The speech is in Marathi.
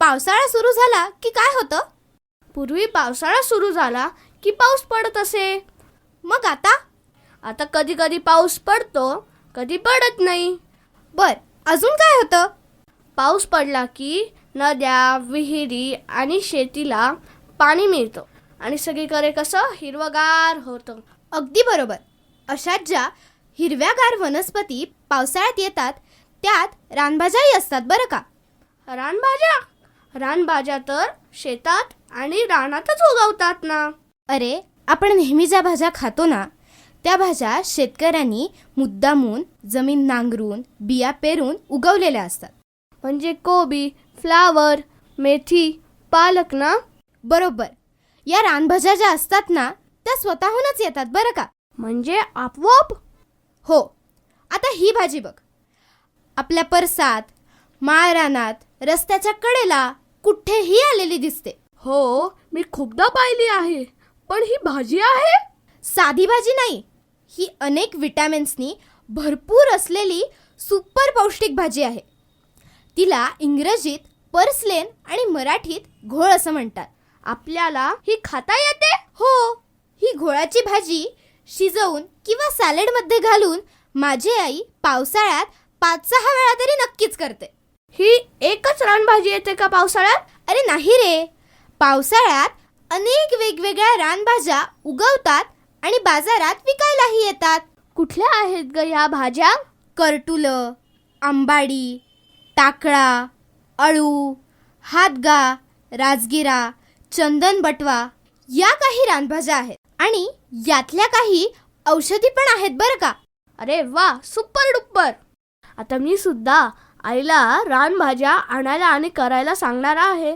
पावसाळा सुरू झाला की काय होतं? पूर्वी पावसाळा सुरू झाला की पाऊस पडत असे. मग आता? आता कधी कधी पाऊस पडतो कधी पडत नाही. बर अजून काय होतं? पाऊस पडला की नद्या विहिरी आणि शेतीला पाणी मिळतं. आणि सगळीकडे कसं? हिरवगार होतं. अगदी बरोबर. अशात ज्या हिरव्यागार वनस्पती पावसाळ्यात येतात त्यात रानभाज्याही असतात बरं का? रानभाज्या? रानभाज्या तर शेतात आणि रानातच उगवतात ना. अरे आपण नेहमी ज्या भाज्या खातो ना त्या भाज्या शेतकऱ्यांनी मुद्दामून जमीन नांगरून बिया पेरून उगवलेल्या असतात. म्हणजे कोबी फ्लावर मेथी पालक ना? बरोबर. या रानभाज्या ज्या असतात ना त्या स्वतःहूनच येतात बरं का? म्हणजे आपोआप? हो. आता ही भाजी बघ. आपल्या परसात माळ रानात रस्त्याच्या कडेला कुठेही आलेली दिसते. हो मी खूपदा पाहिली आहे पण ही भाजी आहे? साधी भाजी नाही. ही अनेक विटॅमिन्सनी भरपूर असलेली सुपर पौष्टिक भाजी आहे. तिला इंग्रजीत पर्सलेन आणि मराठीत घोळ असं म्हणतात. आपल्याला ही खाता येते? हो ही घोळाची भाजी शिजवून किंवा सॅलडमध्ये घालून माझी आई पावसाळ्यात पाच सहा वेळा तरी नक्कीच करते. ही एकच रानभाजी येते का पावसाळ्यात? अरे नाही रे. पावसाळ्यात अनेक वेगवेगळ्या रानभाज्या उगवतात आणि बाजारात विकायलाही येतात. कुठल्या आहेत ग ह्या भाज्या? करटुलं आंबाडी टाकळा अळू हातगा राजगिरा चंदन बटवा या काही रानभाज्या आहेत. आणि यातल्या काही औषधी पण आहेत बरं का. अरे वा सुपर डुप्पर आता मी सुद्धा आईला रानभाज्या आणायला आणि करायला सांगणार आहे.